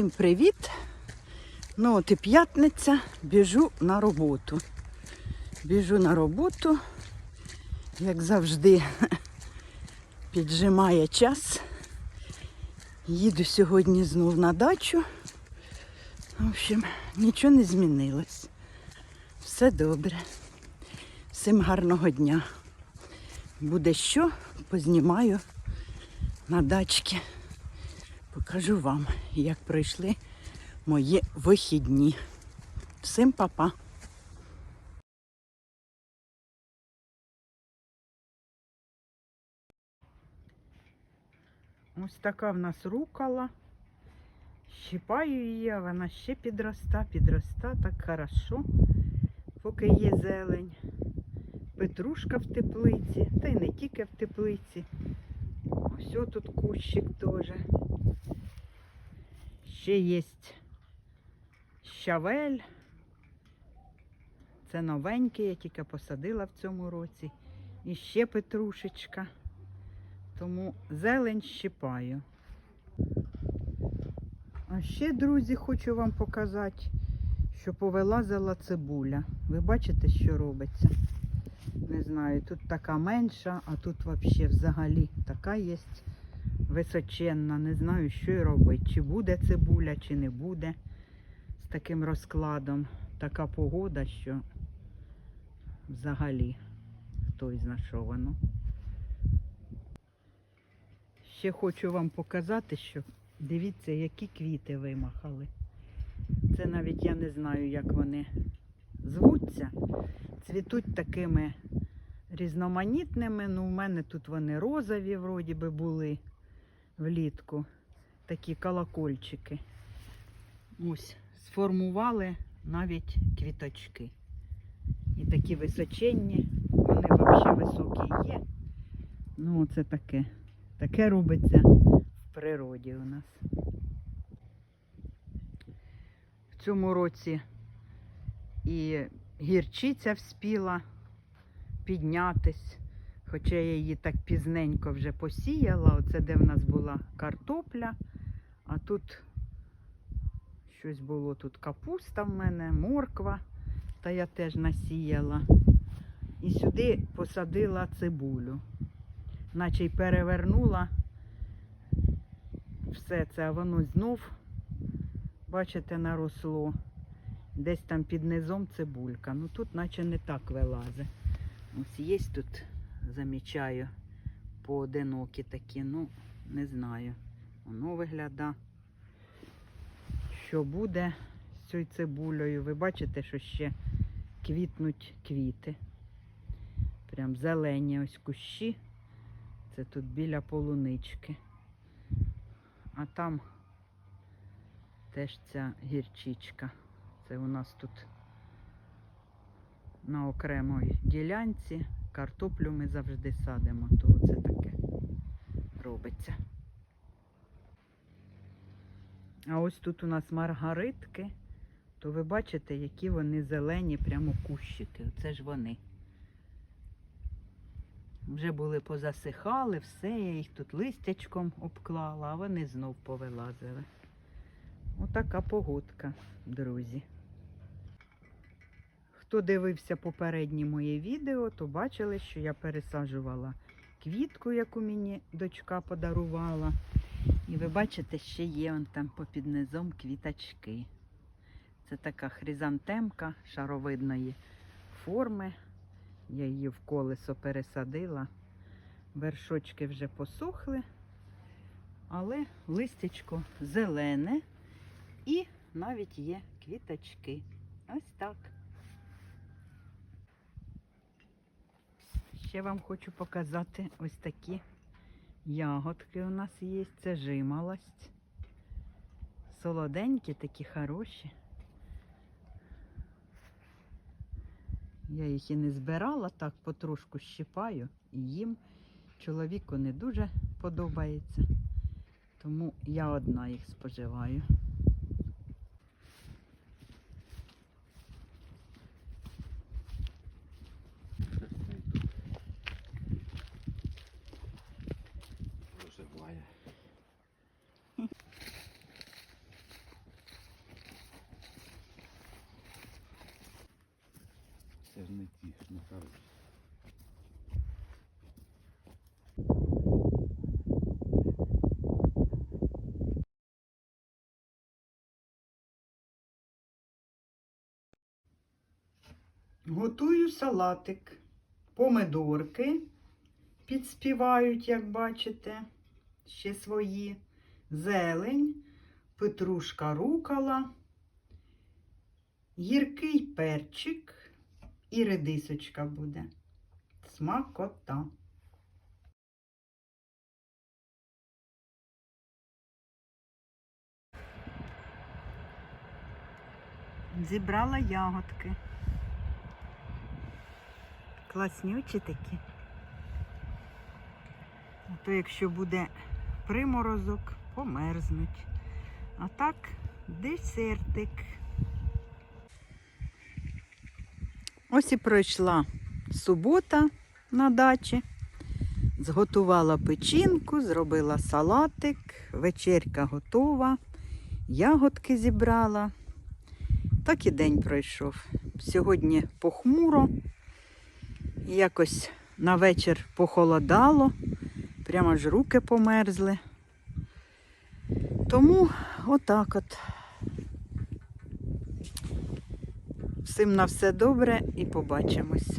Всім привіт! Ну от і п'ятниця, біжу на роботу. Біжу на роботу, як завжди, піджимає час. Їду сьогодні знов на дачу. В общем, нічого не змінилось. Все добре. Всім гарного дня. Буде що, познімаю на дачці. Покажу вам, як пройшли мої вихідні. Всім па-па! Ось така в нас рукала. Щипаю її, вона ще підроста, підроста, так хорошо, поки є зелень. Петрушка в теплиці, та й не тільки в теплиці. Ось тут кущик теж. Ще є щавель. Це новенький, я тільки посадила в цьому році. І ще петрушечка. Тому зелень щипаю. А ще, друзі, хочу вам показати, що повилазила цибуля. Ви бачите, що робиться? Не знаю, тут така менша, а тут взагалі взагалі така є височенна. Не знаю, що й робити. Чи буде цибуля, чи не буде з таким розкладом. Така погода, що взагалі хто зна що воно. Ще хочу вам показати, що дивіться, які квіти вимахали. Це навіть я не знаю, як вони звуться. Цвітуть такими різноманітними. Ну, у мене тут вони розові, вроді би, були влітку. Такі колокольчики. Ось, сформували навіть квіточки. І такі височенні, вони взагалі високі є. Ну, це таке. Таке робиться в природі у нас. Цьому році і гірчиця вспіла піднятись, хоча я її так пізненько вже посіяла. Оце де в нас була картопля, а тут щось було, тут капуста в мене, морква, та я теж насіяла. І сюди посадила цибулю наче й перевернула все це, а воно знов, бачите, наросло. Десь там під низом цибулька. Ну тут наче не так вилазить. Ось є тут, замічаю, поодинокі такі, ну, не знаю. Воно виглядає. Що буде з цією цибулею? Ви бачите, що ще квітнуть квіти. Прям зелені ось кущі. Це тут біля полунички. А там теж ця гірчичка. Це у нас тут на окремій ділянці. Картоплю ми завжди садимо, то це таке робиться. А ось тут у нас маргаритки, то ви бачите, які вони зелені, прямо кущики. Оце ж вони. Вже були позасихали, все, я їх тут листячком обклала, а вони знов повилазили. Отака погодка, друзі. Хто дивився попереднє моє відео, то бачили, що я пересаджувала квітку, яку мені дочка подарувала. І ви бачите, ще є он там попід низом квіточки. Це така хризантемка шаровидної форми. Я її в колесо пересадила. Вершочки вже посохли, але листячко зелене і навіть є квіточки. Ось так. Ще вам хочу показати ось такі ягодки у нас є. Це жималость. Солоденькі, такі хороші. Я їх і не збирала, так потрошку щипаю і їм. Чоловіку не дуже подобається, тому я одна їх споживаю. Це не ті, не хороші. Готую салатик. Помидорки підспівають, як бачите, ще свої. Зелень, петрушка рукала, гіркий перчик і редисочка буде. Смакота. Зібрала ягодки. Класнючі такі. А то якщо буде приморозок, померзнуть. А так, десертик. Ось і пройшла субота на дачі. Зготувала печінку, зробила салатик, вечерка готова, ягодки зібрала. Так і день пройшов. Сьогодні похмуро, якось на вечір похолодало, прямо ж руки померзли. Тому отак от. Всім на все добре і побачимось.